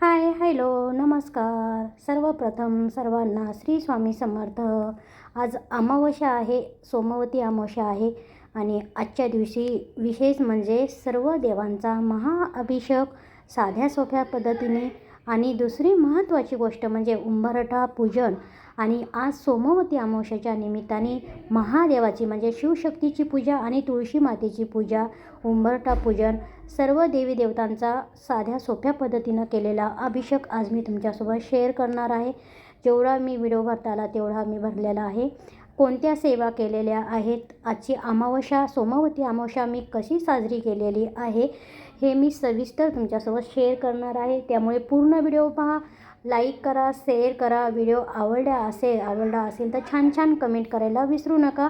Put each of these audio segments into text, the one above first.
Hi hello नमस्कार. सर्वप्रथम सर्वांना श्री स्वामी समर्थ. आज अमावस्या आहे सोमवती अमावस्या आहे आणि आजच्या दिवशी विशेष म्हणजे सर्व देवांचा महाअभिषेक साध्या सोप्या पद्धतीने आणि दुसरी महत्त्वाची गोष्ट म्हणजे उंबरठा पूजन आणि आज सोमवती अमावस्याच्या निमित्ताने महादेवाची म्हणजे शिवशक्तीची पूजा आणि तुळशी मातेची पूजा उंबरठा पूजन सर्व देवी देवतांचा साध्या सोप्या पद्धतीनं केलेला अभिषेक आज मी तुमच्यासोबत शेअर करणार आहे. जेवढा मी व्हिडिओ भरता आला तेवढा मी भरलेला आहे. कोणत्या सेवा केलेल्या आहेत? आजची अमावस्या सोमवती अमावस्या मी कशी साजरी केलेली आहे हे मी सविस्तर तुमच्यासोबत शेअर करणार आहे. त्यामुळे पूर्ण व्हिडिओ पहा. लाईक करा शेअर करा व्हिडिओ आवडला असेल आवडला असेल तर छान छान कमेंट करायला विसरू नका.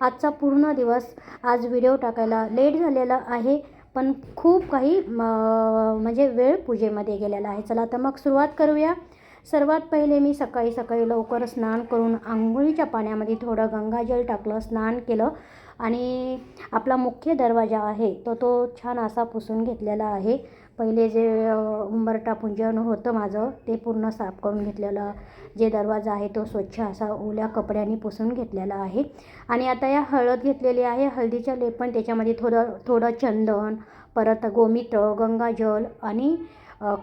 आजचा पूर्ण दिवस आज व्हिडिओ टाकायला लेट झालेला आहे पण खूप काही म्हणजे वेळ पूजेमध्ये गेलेला आहे. चला तर मग सुरुवात करूया. सर्वात पहिले मी सकाळी सकाळी लवकर स्नान करून आंघोळीच्या पाण्यामध्ये थोडं गंगाजल टाकलं स्नान केलं. आणि आपला मुख्य दरवाजा आहे तो तो छान असा पुसून घेतलेला आहे. पहिले जे उंबरटा पूजन होतं माझं ते पूर्ण साफ करून घेतलेलं. जे दरवाजा आहे तो स्वच्छ असा ओल्या कपड्यांनी पुसून घेतलेला आहे. आणि आता या हळद घेतलेली आहे. हळदीच्या लेप पण त्याच्यामध्ये थोडं थोडं चंदन परत गोमित्र गंगाजल आणि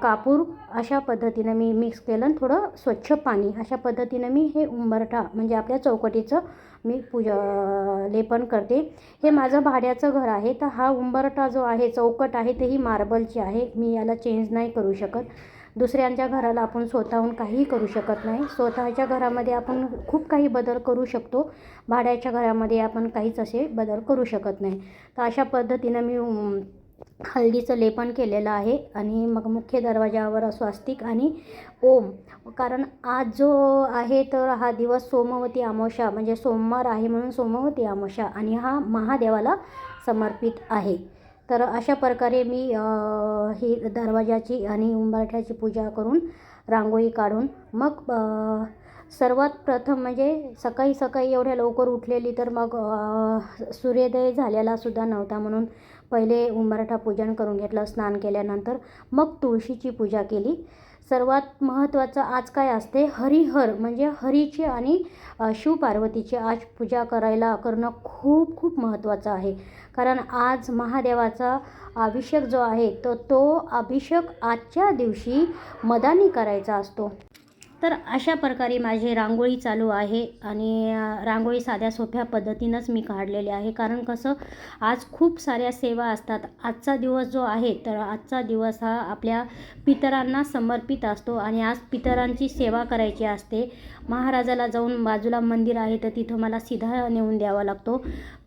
कापूर अशा पद्धतीनं मी मिक्स केलं आणि थोडं स्वच्छ पाणी अशा पद्धतीनं मी हे उंबरठा म्हणजे आपल्या चौकटीचं मी पूजा लेपन करते. हे माझं भाड्याचं घर आहे. तर हा उंबरठा जो आहे चौकट आहे तेही मार्बलची आहे. मी याला चेंज नाही करू शकत. दुसऱ्यांच्या घराला आपण स्वतःहून काहीही करू शकत नाही. स्वतःच्या घरामध्ये आपण खूप काही बदल करू शकतो. भाड्याच्या घरामध्ये आपण काहीच असे बदल करू शकत नाही. तर अशा पद्धतीनं मी हळदीचं लेपन केलेलं आहे आणि मग मुख्य दरवाजावर स्वास्तिक आणि ओम. कारण आज जो आहे तर हा दिवस सोमवती अमावस्या म्हणजे सोमवार आहे म्हणून सोमवती अमावस्या आणि हा महादेवाला समर्पित आहे. तर अशा प्रकारे मी ही दरवाजाची आणि उंबरठ्याची पूजा करून रांगोळी काढून मग सर्वात प्रथम म्हणजे सकाळी सकाळी एवढ्या लवकर उठलेली तर मग सूर्योदय झालेला सुद्धा नव्हता म्हणून पहिले उंबरठा पूजन करून घेतलं स्नान केल्यानंतर मग तुळशीची पूजा केली. सर्वात महत्त्वाचं आज काय असते? हरिहर म्हणजे हरीची आणि शिवपार्वतीची आज पूजा करायला करणं खूप खूप महत्त्वाचं आहे. कारण आज महादेवाचा अभिषेक जो आहे तर तो अभिषेक आजच्या दिवशी मदानी करायचा असतो. तर अशा प्रकारे माझी रांगोळी चालू आहे आणि रांगोळी साध्या सोप्या पद्धतीनंच मी काढलेली आहे. कारण कसं आज खूप साऱ्या सेवा असतात. आजचा दिवस जो आहे तर आजचा दिवस हा आपल्या पितरांना समर्पित असतो आणि आज पितरांची सेवा करायची असते. महाराजाला जाऊन बाजूला मंदिर आहे तर तिथं मला सिधा नेऊन द्यावा लागतो.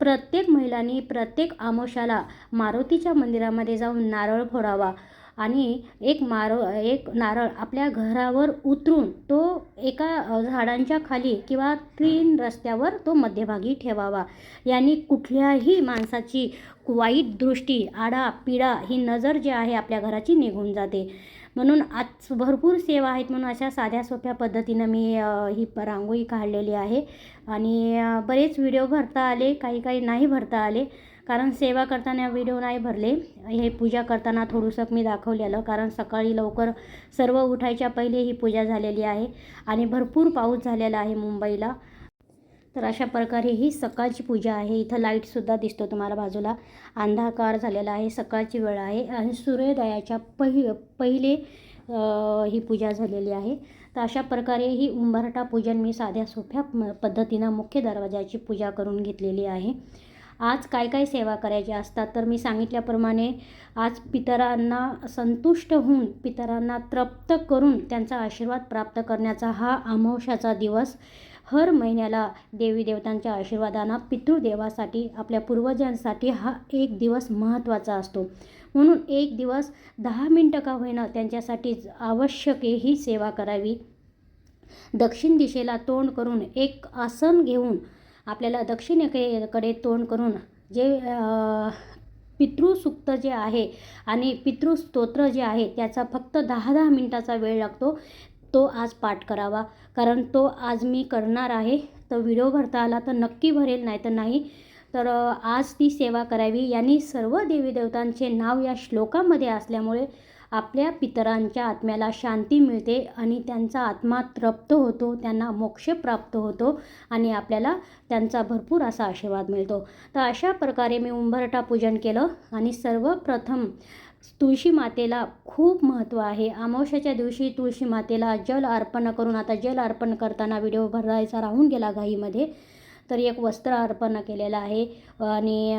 प्रत्येक महिलांनी प्रत्येक आमोशाला मारुतीच्या मंदिरामध्ये जाऊन नारळ फोडावा. आणि एक मार एक नारळ आपल्या घरावर उतरून तो एका झाडांच्या खाली किंवा तीन रस्त्यावर तो मध्यभागी ठेवावा. यांनी कुठल्याही माणसाची वाईट दृष्टी आडा पिडा ही नजर जी आहे आपल्या घराची निघून जाते. म्हणून आज भरपूर सेवा आहेत म्हणून अशा साध्या सोप्या पद्धतीनं मी ही रांगोळी काढलेली आहे. आणि बरेच व्हिडिओ भरता आले काही काही नाही भरता आले. कारण सेवा करताना व्हिडिओ नाही भरले. हे पूजा करताना थोडंसं मी दाखवलेलं कारण सकाळी लवकर सर्व उठायच्या पहिले ही पूजा झालेली आहे आणि भरपूर पाऊस झालेला आहे मुंबईला. तर अशा प्रकारे ही सकाळची पूजा आहे. इथं लाईटसुद्धा दिसतो तुम्हाला बाजूला. अंधाकार झालेला आहे सकाळची वेळ आहे आणि सूर्योदयाच्या पहि पहिले ही पूजा झालेली आहे. तर अशा प्रकारे ही उंबरठा पूजन मी साध्या सोप्या पद्धतीनं मुख्य दरवाजाची पूजा करून घेतलेली आहे. आज काय काय सेवा करायच्या असतात? तर मी सांगितल्याप्रमाणे आज पितरांना संतुष्ट होऊन पितरांना तृप्त करून त्यांचा आशीर्वाद प्राप्त करण्याचा हा अमावश्याचा दिवस. हर महिन्याला देवी देवतांच्या आशीर्वादांना पितृदेवासाठी आपल्या पूर्वजांसाठी हा एक दिवस महत्त्वाचा असतो. म्हणून एक दिवस दहा मिनटं का होईना त्यांच्यासाठी आवश्यक ही सेवा करावी. दक्षिण दिशेला तोंड करून एक आसन घेऊन आपल्याला दक्षिणेकडे तोंड करून जे पितृसुक्त जे आहे आणि पितृस्तोत्र जे आहे त्याचा फक्त दहा दहा मिनटाचा वेळ लागतो तो आज पाठ करावा. कारण तो आज मी करणार आहे. तर व्हिडिओ भरता आला तर नक्की भरेल नाही. तर नाही तर आज ती सेवा करावी. यांनी सर्व देवी देवतांचे नाव या श्लोकामध्ये असल्यामुळे आपल्या पितरांच्या आत्म्याला शांती मिळते आणि त्यांचा आत्मा तृप्त होतो त्यांना मोक्ष प्राप्त होतो आणि आपल्याला त्यांचा भरपूर असा आशीर्वाद मिळतो. तर अशा प्रकारे मी उंबरठा पूजन केलं आणि सर्वप्रथम तुळशी मातेला खूप महत्त्व आहे. अमावश्याच्या दिवशी तुळशी मातेला जल अर्पण करून आता जल अर्पण करताना व्हिडिओ भरायचा राहून गेला घाईमध्ये तर एक वस्त्र अर्पण केलेलं आहे. आणि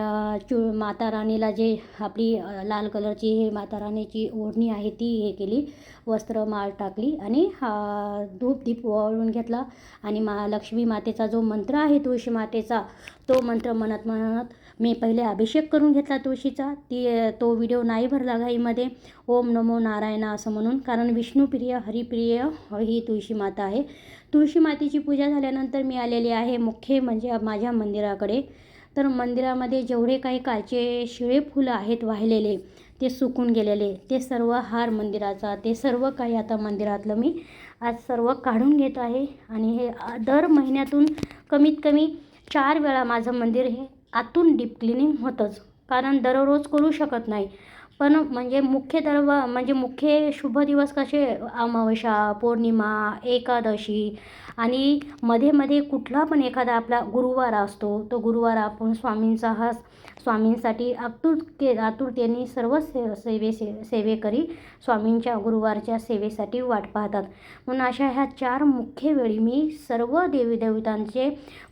चु माता राणीला जे आपली लाल कलरची हे माता राणीची ओढणी आहे ती हे केली. वस्त्र माळ टाकली आणि हा धूप दीप ओवाळून घेतला. आणि महालक्ष्मी मातेचा जो मंत्र आहे तुळशी मातेचा तो मंत्र म्हणत म्हणत मी पहिले अभिषेक करून घेतला तुळशीचा. ती तो व्हिडिओ नाही भरला घाईमध्ये ओम नमो नारायणा असं म्हणून. कारण विष्णुप्रिय हरिप्रिय ही तुळशी माता आहे. तुळशी मातेची पूजा झाल्यानंतर मी आलेली आहे मुख्य म्हणजे माझ्या मंदिराकडे. तर मंदिरामध्ये जेवढे काही कालचे शिळे फुलं आहेत वाहिलेले ते सुकून गेलेले ते सर्व हार मंदिराचा ते सर्व काही आता मंदिरातलं मी आज सर्व काढून घेत आहे. आणि हे दर महिन्यातून कमीत कमी चार वेळा माझं मंदिर हे आतून डीप क्लिनिंग होतंच. कारण दररोज करू शकत नाही. पण म्हणजे मुख्य दरव म्हणजे मुख्य शुभ दिवस कसे? अमावस्या पौर्णिमा एकादशी आणि मध्ये मध्ये कुठला पण एखादा आपला गुरुवार असतो तो गुरुवार आपण स्वामींचा हा स्वामींसाठी आतुरते आतुरतेने सर्व से सेवे से सेवेकरी स्वामींच्या गुरुवारच्या सेवेसाठी वाट पाहतात. म्हणून अशा ह्या चार मुख्य वेळी मी सर्व देवी देवतांचे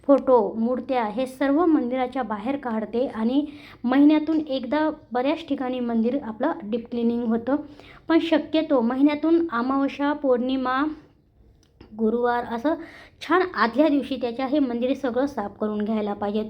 फोटो मूर्त्या हे सर्व मंदिराच्या बाहेर काढते आणि महिन्यातून एकदा बऱ्याच ठिकाणी मंदिर आपलं डीप क्लिनिंग होतं. पण शक्यतो महिन्यातून अमावस्या पौर्णिमा गुरुवार असं छान आदल्या दिवशी त्याच्या हे मंदिर सगळं साफ करून घ्यायला पाहिजेत.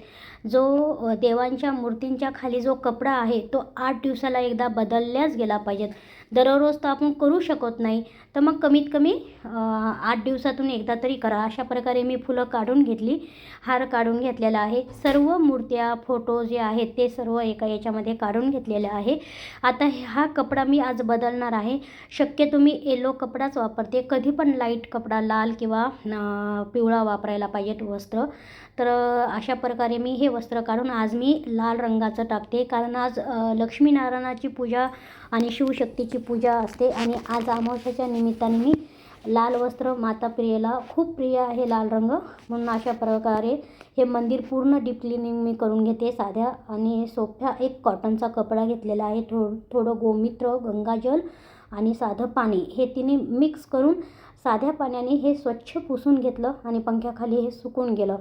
जो देवांच्या मूर्तींच्या खाली जो कपडा आहे तो आठ दिवसाला एकदा बदलल्याच गेला पाहिजेत. दररोज तर आपण करू शकत नाही. तर मग कमीत कमी आठ दिवसातून एकदा तरी करा. अशा प्रकारे मी फुलं काढून घेतली हार काढून घेतलेला आहे. सर्व मूर्त्या फोटो जे आहेत ते सर्व एका याच्यामध्ये काढून घेतलेले आहे. आता हा कपडा मी आज बदलणार आहे. शक्यतो मी येलो कपडाच वापरते. कधी पण लाइट कपडा लाल किंवा पिवळा वापरायला पाहिजेत वस्त्र. तर अशा प्रकारे मी हे वस्त्र काढून आज मी लाल रंगाचं टाकते. कारण आज लक्ष्मीनारायणाची पूजा आणि शिवशक्तीची पूजा असते. आणि आज अमावस्याच्या निमित्ताने मी लाल वस्त्र माता प्रियेला खूप प्रिय आहे लाल रंग. म्हणून अशा प्रकारे हे मंदिर पूर्ण डीप क्लिनिंग मी करून घेते साध्या आणि सोप्या. एक कॉटनचा कपडा घेतलेला आहे थो थोडं गोमित्र गंगाजल आणि साधं पाणी. हे तिन्ही मिक्स करून साध्या पाण्याने हे स्वच्छ पुसून घेतलं आणि पंख्याखाली हे सुकून गेलं.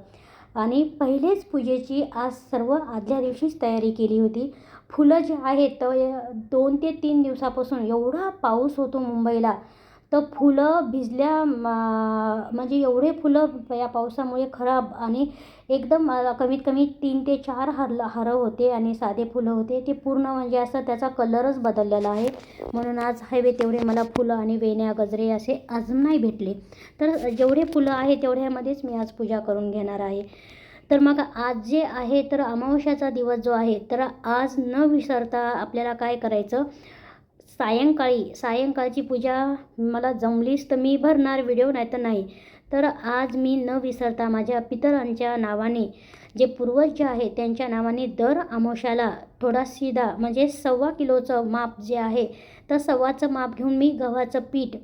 आणि पहिलेच पूजेची आज सर्व आदल्या दिवशीच तयारी केली होती. फुलं जे आहेत तर दोन ते तीन दिवसापासून एवढा पाऊस होतो मुंबईला. तर फुलं भिजल्या म्हणजे एवढे फुलं या पावसामुळे खराब आणि एकदम कमीत कमी तीन ते चार हर हारं होते आणि साधे फुलं होते. ते पूर्ण म्हणजे असं त्याचा कलरच बदललेला आहे. म्हणून आज हवे तेवढे मला फुलं आणि वेण्या गजरे असे अजून नाही भेटले. तर जेवढे फुलं आहे तेवढ्यामध्येच मी आज पूजा करून घेणार आहे. तर मग आज जे आहे तर अमावस्याचा दिवस जो आहे तर आज न विसरता आपल्याला काय करायचं? सायंकाळी सायंकाळची पूजा मला जमलीच तर मी भरणार व्हिडिओ नाही तर नाही. तर आज मी न विसरता माझ्या पितरांच्या नावाने जे पूर्वज जे आहे त्यांच्या नावाने दर आमोशाला थोडा सिधा म्हणजे सव्वा किलोचं माप जे आहे तर सव्वाचं माप घेऊन मी गव्हाचं पीठ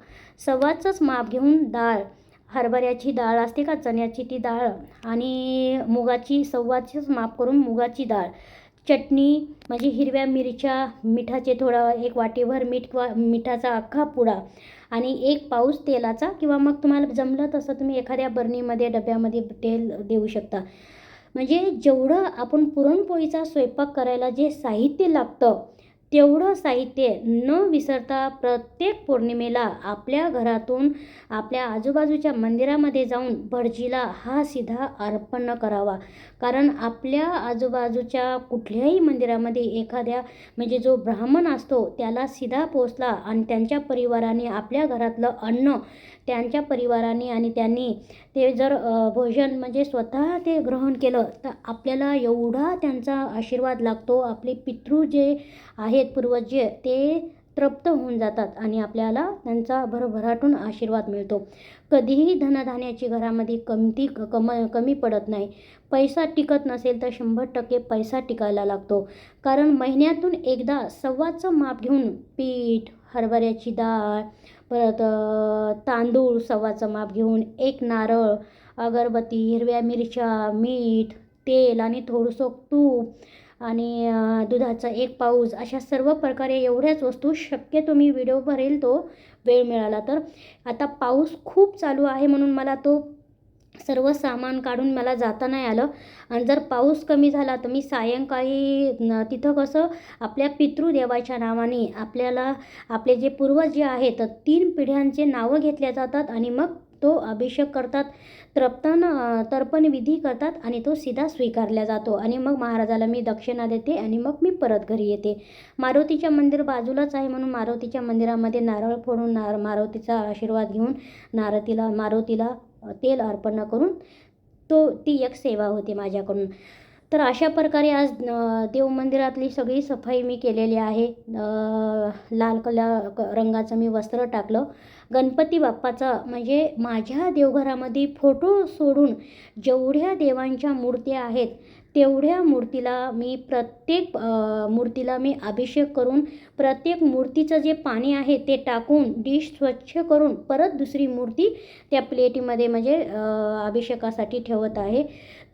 सव्वाचंच माप घेऊन डाळ हरभऱ्याची डाळ असते का चण्याची ती डाळ आणि मुगाची सव्वाचीच माप करून मुगाची डाळ. चटणी म्हणजे हिरव्या मिरच्या मिठाचे थोडं एक वाटीभर मीठ किंवा मिठाचा अख्खा पुडा आणि एक पाऊस तेलाचा किंवा मग तुम्हाला जमलं तसं तुम्ही एखाद्या बरणीमध्ये डब्यामध्ये तेल देऊ शकता. म्हणजे जेवढं आपण पुरणपोळीचा स्वयंपाक करायला जे साहित्य लागतं तेवढं साहित्य न विसरता प्रत्येक पौर्णिमेला आपल्या घरातून आपल्या आजूबाजूच्या मंदिरामध्ये जाऊन भटजीला हा सिधा अर्पण करावा. कारण आपल्या आजूबाजूच्या कुठल्याही मंदिरामध्ये एखाद्या म्हणजे जो ब्राह्मण असतो त्याला सिधा पोचला आणि त्यांच्या परिवाराने आपल्या घरातलं अन्न त्यांच्या परिवाराने आणि त्यांनी ते जर भोजन म्हणजे स्वतः ते ग्रहण केलं तर आपल्याला एवढा त्यांचा आशीर्वाद लागतो आपले पितृ जे आहेत पूर्वज जे ते तृप्त होऊन जातात आणि आपल्याला त्यांचा भरभराटून आशीर्वाद मिळतो. कधीही धनधान्याची घरामध्ये कमती कम कमी पडत नाही. पैसा टिकत नसेल तर शंभर टक्के पैसा टिकायला लागतो. कारण महिन्यातून एकदा सव्वाचं माप घेऊन पीठ हरभऱ्याची डाळ परत तांदूळ सव्वाचं माप घेऊन एक नारळ अगरबत्ती हिरव्या मिरच्या मीठ तेल आणि थोडंसं तूप आणि दुधाचा एक पाऊस अशा सर्व प्रकारे एवढ्याच वस्तू शक्यतो मी व्हिडिओ भरेल तो वेळ मिळाला तर. आता पाऊस खूप चालू आहे म्हणून मला तो सर्व सामान काढून मला जाता नाही आलं. आणि जर पाऊस कमी झाला तर मी सायंकाळी तिथं कसं आपल्या पितृदेवाच्या नावाने आपल्याला आपले जे पूर्वज जे आहेत तीन पिढ्यांचे नावं घेतल्या जातात आणि मग तो अभिषेक करतात तर्पण तर्पण विधी करतात आणि तो सीधा स्वीकारला जातो. आणि मग महाराजाला मी दक्षिणा देते आणि मग मी परत घरी येते. मारुतीच्या मंदिर बाजूलाच आहे म्हणून मारुतीच्या मंदिरामध्ये नारळ फोडून नार मारुतीचा आशीर्वाद घेऊन नारतीला मारुतीला तेल अर्पण करून तो ती एक सेवा होती माझ्याकडून. तर अशा प्रकारे आज देवमंदिरातली देव मंदिरातली सगळी सफाई मी केलेली आहे. लाल कला क- रंगाचं मी वस्त्र टाकलं. गणपती बाप्पाचा म्हणजे माझ्या देवघरामध्ये फोटो सोडून जेवढ्या देवांच्या मूर्त्या आहेत तेवढ्या मूर्तीला मी प्रत्येक मूर्तीला मी अभिषेक करून प्रत्येक मूर्तीचं जे पाणी आहे ते टाकून डिश स्वच्छ करून परत दुसरी मूर्ती त्या प्लेटीमध्ये म्हणजे अभिषेकासाठी ठेवत आहे.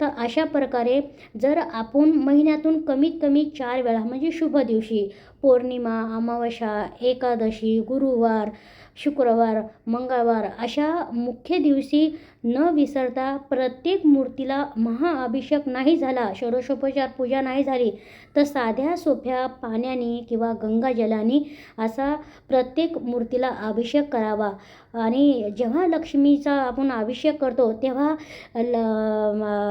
तर अशा प्रकारे जर आपण महिन्यातून कमीत कमी चार वेळा म्हणजे शुभ दिवशी पौर्णिमा अमावस्या एकादशी गुरुवार शुक्रवार मंगळवार अशा मुख्य दिवशी न विसरता प्रत्येक मूर्तीला महाअभिषेक नाही झाला षोडशोपचार पूजा नाही झाली तर साध्या सोप्या पाण्याने किंवा गंगाजलाने असा प्रत्येक मूर्तीला अभिषेक करावा. आणि जेव्हा लक्ष्मीचा आपण अभिषेक करतो तेव्हा ल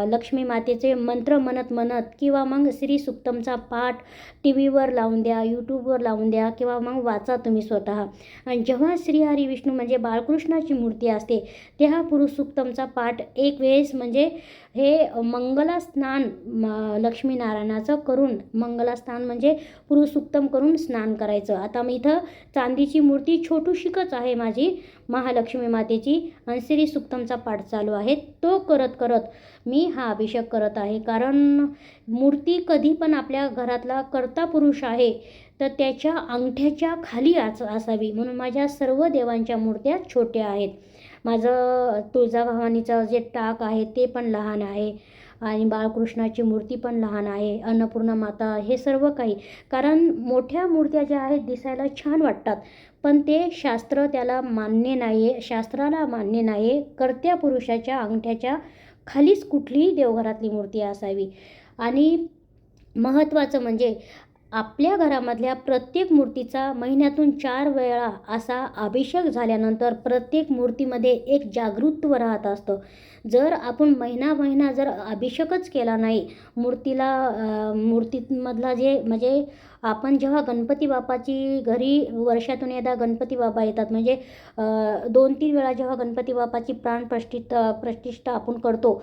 लक्ष्मी मातेचे मंत्र म्हणत म्हणत किंवा मग श्री सुक्तमचा पाठ टी व्हीवर लावून द्या यूट्यूबवर लावून द्या किंवा मग वाचा तुम्ही स्वतः. आणि जेव्हा श्रीहरी विष्णू म्हणजे बाळकृष्णाची मूर्ती असते तेव्हा पुरुष सुक्तमचा पाठ एक वेळेस म्हणजे हे मंगलास्नान म- लक्ष्मीनारायणाचं करून मंगलास्नान म्हणजे पुरुष करून स्नान करायचं. आता मी इथं चांदीची मूर्ती छोटूशीकच आहे माझी महालक्ष्मी मातेची आणि श्री सुक्तमचा पाठ चालू आहे. तो करत करत मी हा अभिषेक करत आहे. कारण मूर्ती कधी पण आपल्या घरातला कर्ता पुरुष आहे तर त्याच्या अंगठ्याच्या खाली आच असावी. म्हणून माझ्या सर्व देवांच्या मूर्त्या छोट्या आहेत. माझं तुळजाभवानीचं जे टाक आहे ते पण लहान आहे. आणि बाळकृष्णाची मूर्ती पण लहान आहे. अन्नपूर्णा माता हे सर्व काही. कारण मोठ्या मूर्त्या ज्या आहेत दिसायला छान वाटतात. पण ते शास्त्र त्याला मान्य नाही आहे शास्त्राला मान्य नाही आहे कर्त्या पुरुषाच्या अंगठ्याच्या खालीच कुठलीही देवघरातली मूर्ती असावी. आणि महत्त्वाचं म्हणजे आपल्या घरामधल्या प्रत्येक मूर्तीचा महिन्यातून चार वेळा असा अभिषेक झाल्यानंतर प्रत्येक मूर्तीमध्ये एक जागृत्व राहत असतं. जर आपण महिना महिना जर अभिषेकच केला नाही मूर्तीला मूर्तीमधला जे म्हणजे आपण जेव्हा गणपती बापाची घरी वर्षातून एकदा गणपती बाबा येतात म्हणजे दोन तीन वेळा जेव्हा गणपती बापाची प्राण प्रतिष्ठा प्रतिष्ठा आपण करतो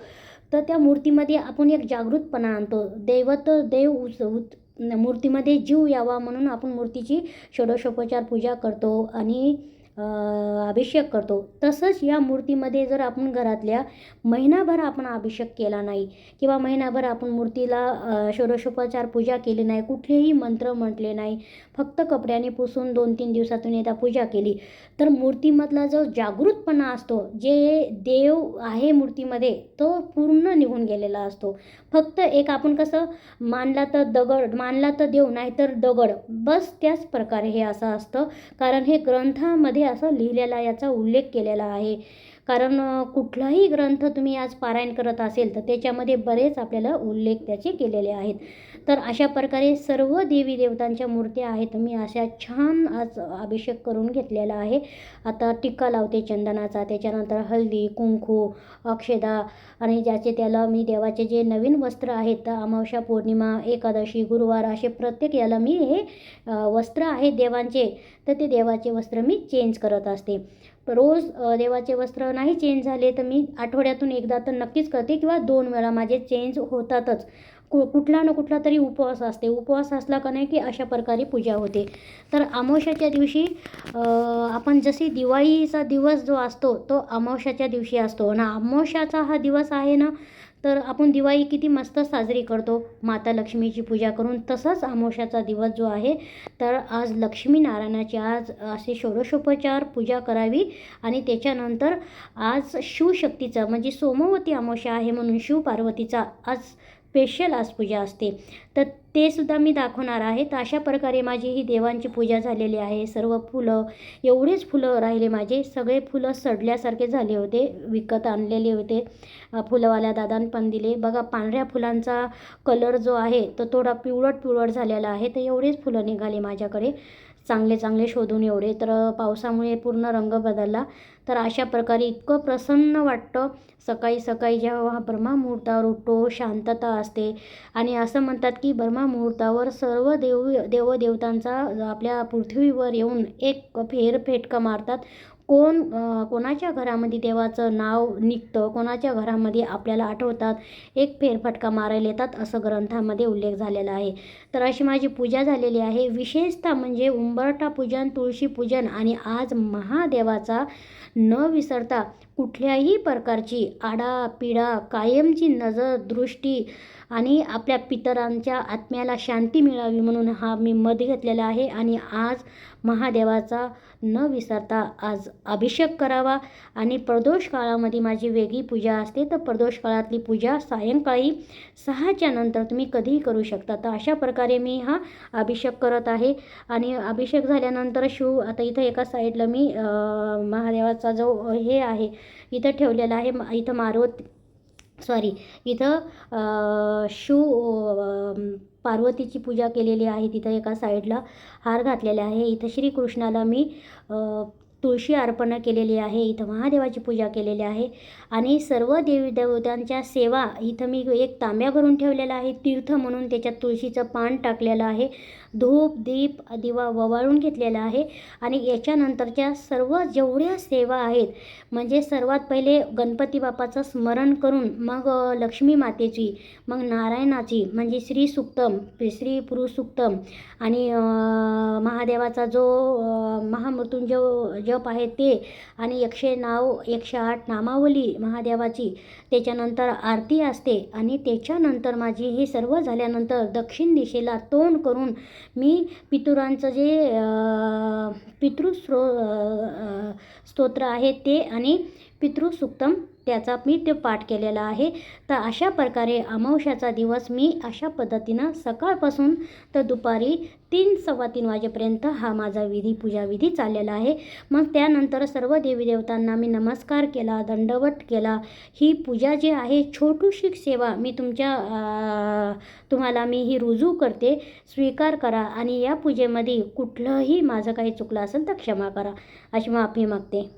तर त्या मूर्तीमध्ये आपण एक जागृतपणा आणतो. दैवत देव उच उत मूर्तीमध्ये जीव यावा म्हणून आपण मूर्तीची षोडशोपचार पूजा करतो आणि अभिषेक करतो. तसंच या मूर्तीमध्ये जर आपण घरातल्या महिनाभर आपण अभिषेक केला नाही किंवा महिनाभर आपण मूर्तीला अ, षोडशोपचार पूजा केली नाही कुठलेही मंत्र म्हटले नाही फक्त कपड्याने पुसून दोन तीन दिवसातून एकदा पूजा केली तर मूर्तीमधला जो जागृतपणा असतो जे देव आहे मूर्तीमध्ये तो पूर्ण निघून गेलेला असतो. फक्त एक आपण कसं मानला तर दगड मानला तर देव नाही तर दगड. बस त्याच प्रकारे हे असं असतं. कारण हे ग्रंथामध्ये असं लिहिलेला याचा उल्लेख केलेला आहे. कारण कुठलाही ग्रंथ तुम्ही आज पारायण करत असेल तर त्याच्यामध्ये बरेच आपल्याला उल्लेख त्याचे केलेले आहेत. तर अशा प्रकारे सर्व देवी देवतांच्या मूर्त्या आहेत मी अशा छान आज अभिषेक करून घेतलेला आहे. आता टिक्का लावते चंदनाचा त्याच्यानंतर हळदी कुंकू अक्षदा आणि ज्याचे त्याला मी देवाचे जे नवीन वस्त्र आहेत तर अमावस्या पौर्णिमा एकादशी गुरुवार असे प्रत्येक याला मी हे वस्त्र आहे देवांचे तर ते देवाचे वस्त्र मी चेंज करत असते. रोज देवाचे वस्त्र नाही चेंज झाले तर मी आठवड्यातून एकदा तर नक्कीच करते किंवा दोन वेळा माझे चेंज होतातच. कु कुठला ना कुठला तरी उपवास असते. उपवास असला का नाही की अशा प्रकारे पूजा होते. तर अमावश्याच्या दिवशी आपण जशी दिवाळीचा दिवस जो असतो तो अमावश्याच्या दिवशी असतो. ना अमावश्याचा हा दिवस आहे ना तर आपण दिवाळी किती मस्त साजरी करतो. माता लक्ष्मीची पूजा करून तसंच आमोशाचा दिवस जो आहे तर आज लक्ष्मीनारायणाची आज असे षोडशोपचार पूजा करावी आणि त्याच्यानंतर आज शिवशक्तीचं म्हणजे सोमवती आमोशा आहे म्हणून शिवपार्वतीचा आज स्पेशल आज पूजा असते. तर ते सुद्धा मी दाखवणार आहे तर अशा प्रकारे माझी ही देवांची पूजा झालेली आहे. सर्व फुलं एवढेच फुलं राहिले माझे. सगळे फुलं सडल्यासारखे झाले होते. विकत आणलेले होते. फुलंवाल्या दादान पण दिले. बघा पांढऱ्या फुलांचा कलर जो आहे तो थोडा पिवळट पिवळट झालेला आहे. तर एवढेच फुलं निघाले माझ्याकडे. चांगले चांगले शोधून एवढे. तर पावसामुळे पूर्ण रंग बदलला. तर अशा प्रकारे इतकं प्रसन्न वाटतं. सकाळी सकाळी जेव्हा ब्रह्ममुहूर्तावर उठतो शांतता असते. आणि असं म्हणतात की ब्रह्ममुहूर्तावर सर्व देव देवदेवतांचा आपल्या पृथ्वीवर येऊन एक फेरफेटका मारतात. कोण कोणाच्या घरामध्ये देवाचं नाव निघतं कोणाच्या घरामध्ये आपल्याला आठवतात एक फेरफटका मारायला येतात असं ग्रंथामध्ये उल्लेख झालेला आहे. तर अशी माझी पूजा झालेली आहे. विशेषतः म्हणजे उंबरठा पूजन तुळशी पूजन आणि आज महादेवाचा न विसरता कुठल्याही प्रकारची आडापिडा कायमची नजर दृष्टी आणि आपल्या पितरांच्या आत्म्याला शांती मिळावी म्हणून हा मी मत घेतलेला आहे. आणि आज महादेवाचा न विसरता आज अभिषेक करावा. आणि प्रदोष काळामध्ये माझी वेगळी पूजा असते. तर प्रदोष काळातली पूजा सायंकाळी सहाच्या नंतर तुम्ही कधीही करू शकता. तर अशा प्रकारे मी हा अभिषेक करत आहे. आणि अभिषेक झाल्यानंतर शिव आता इथं एका साईडला मी महादेवाचा जो हे आहे इथं ठेवलेला आहे इथं मारुत सॉरी इथं शिव पार्वतीची पूजा केलेली आहे. तिथं एका साईडला हार घातलेला आहे. इथं श्रीकृष्णाला मी तुळशी अर्पण केलेली आहे इथं महादेवाची पूजा केलेली आहे आणि सर्व देवी देवतांच्या सेवा इथं मी एक तांब्या भरून ठेवलेला आहे तीर्थ म्हणून त्याच्यात तुळशीचं पान टाकलेलं आहे धूप दीप दिवा ववाळून घेतलेला आहे आणि याच्यानंतरच्या सर्व जेवढ्या सेवा आहेत म्हणजे सर्वात पहिले गणपती बाप्पाचं स्मरण करून मग लक्ष्मी मातेची मग नारायणाची म्हणजे श्री सुक्तम श्री पुरुष सुक्तम आणि महादेवाचा जो अ, महामृत्युंजय जप आहे ते आणि एकशे नाव एकशे आठ नामावली महादेवाची. त्याच्यानंतर आरती असते आणि त्याच्यानंतर माझी हे सर्व झाल्यानंतर दक्षिण दिशेला तोंड करून मी पितुरांचं जे पितृस्रो स्तोत्र आहे ते आणि पितृसुक्तम त्याचा मी ते पाठ केलेला आहे. तर अशा प्रकारे अमावश्याचा दिवस मी अशा पद्धतीनं सकाळपासून तर दुपारी तीन सव्वा तीन वाजेपर्यंत हा माझा विधी पूजाविधी चाललेला आहे. मग त्यानंतर सर्व देवी देवतांना मी नमस्कार केला दंडवत केला. ही पूजा जी आहे छोटूशी सेवा मी तुमच्या तुम्हाला मी ही रुजू करते. स्वीकार करा आणि या पूजेमध्ये कुठलंही माझं काही चुकलं असेल तर क्षमा करा. अशी माफी मागते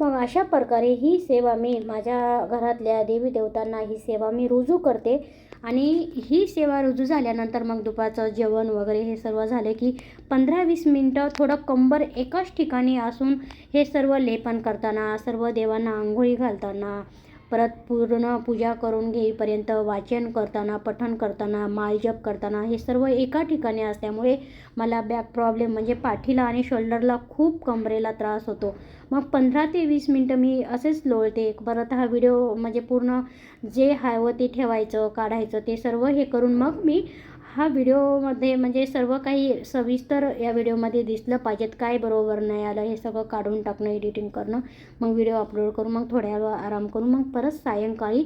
मग अशा प्रकारे ही सेवा मी माझ्या घरातल्या देवी देवतांना ही सेवा मी रुजू करते. आणि ही सेवा रुजू झाल्यानंतर मग दुपारचं जेवण वगैरे हे सर्व झाले की पंधरा वीस मिनटं थोडं कंबर एकाच ठिकाणी असून हे सर्व लेपन करताना सर्व देवांना आंघोळी घालताना परत पूर्ण पूजा करून घेईपर्यंत वाचन करताना पठण करताना माळजप करताना हे सर्व एका ठिकाणी असल्यामुळे मला बॅक प्रॉब्लेम म्हणजे पाठीला आणि शोल्डरला खूप कमरेला त्रास होतो. मग पंधरा ते वीस मिनटं मी असेच लोळते. परत हा व्हिडिओ म्हणजे पूर्ण जे हवं ते ठेवायचं काढायचं ते सर्व हे करून मग मी हा व्हिडिओमध्ये म्हणजे सर्व काही सविस्तर या व्हिडिओमध्ये दिसलं पाहिजेत. काय बरोबर नाही आलं हे सगळं काढून टाकणं एडिटिंग करणं. मग व्हिडिओ अपलोड करून मग थोड्या वेळ आराम करून मग परत सायंकाळी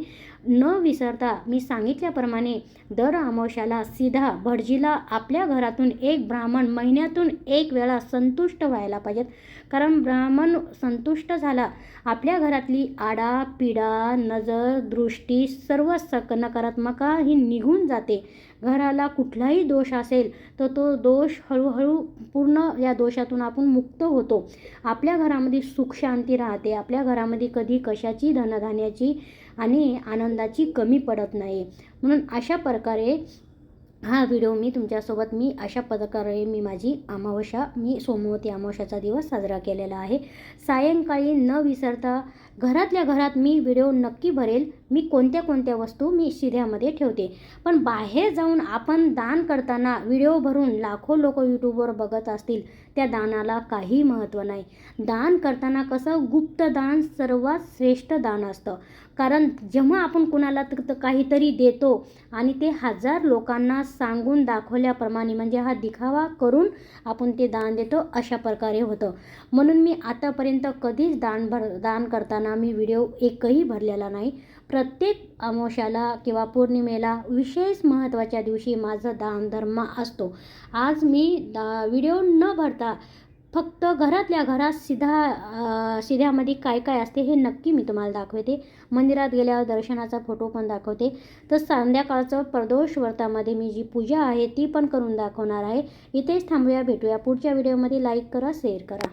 न विसरता मी सांगितल्याप्रमाणे दर अमावश्याला सीधा भटजीला आपल्या घरातून एक ब्राह्मण महिन्यातून एक वेळा संतुष्ट व्हायला पाहिजेत. कारण ब्राह्मण संतुष्ट झाला आपल्या घरातली आडा पिडा नजर दृष्टी सर्व सक नकारात्मका ही निघून जाते. घराला कुठलाही दोष असेल तर तो दोष हळूहळू पूर्ण या दोषातून आपण मुक्त होतो. आपल्या घरामध्ये सुख शांती राहते. आपल्या घरामध्ये कधी कशाची धनधान्याची आणि आनंदाची कमी पडत नाही. म्हणून अशा प्रकारे हा व्हिडिओ मी तुमच्यासोबत मी अशा प्रकारे मी माझी अमावस्या मी सोमवती अमावस्याचा दिवस साजरा केलेला आहे. सायंकाळी न विसरता घरातल्या घरात मी व्हिडिओ नक्की भरेल. मी कोणत्या कोणत्या वस्तू मी शिऱ्यामध्ये ठेवते. पण बाहेर जाऊन आपण दान करताना व्हिडिओ भरून लाखो लोक यूट्यूबवर बघत असतील त्या दानाला काही महत्त्व नाही. दान करताना कसं गुप्त दान सर्वात श्रेष्ठ दान असतं. कारण जेव्हा आपण कुणाला तर काहीतरी देतो आणि ते हजार लोकांना सांगून दाखवल्याप्रमाणे म्हणजे हा दिखावा करून आपण ते दान देतो अशा प्रकारे होतं. म्हणून मी आतापर्यंत कधीच दान भर दान करताना मी व्हिडिओ एकही भरलेला नाही. प्रत्येक अमावश्याला किंवा पौर्णिमेला विशेष महत्त्वाच्या दिवशी माझं दानधर्म असतो. आज मी दा व्हिडिओ न भरता फक्त घरातल्या घरात सिधा सिध्यामध्ये काय काय असते हे नक्की मी तुम्हाला दाखवते. मंदिरात गेल्यावर दर्शनाचा फोटो पण दाखवते. तर संध्याकाळचं प्रदोष व्रतामध्ये मी जी पूजा आहे ती पण करून दाखवणार आहे. इथेच थांबूया भेटूया. पुढच्या व्हिडिओमध्ये लाईक करा शेअर करा.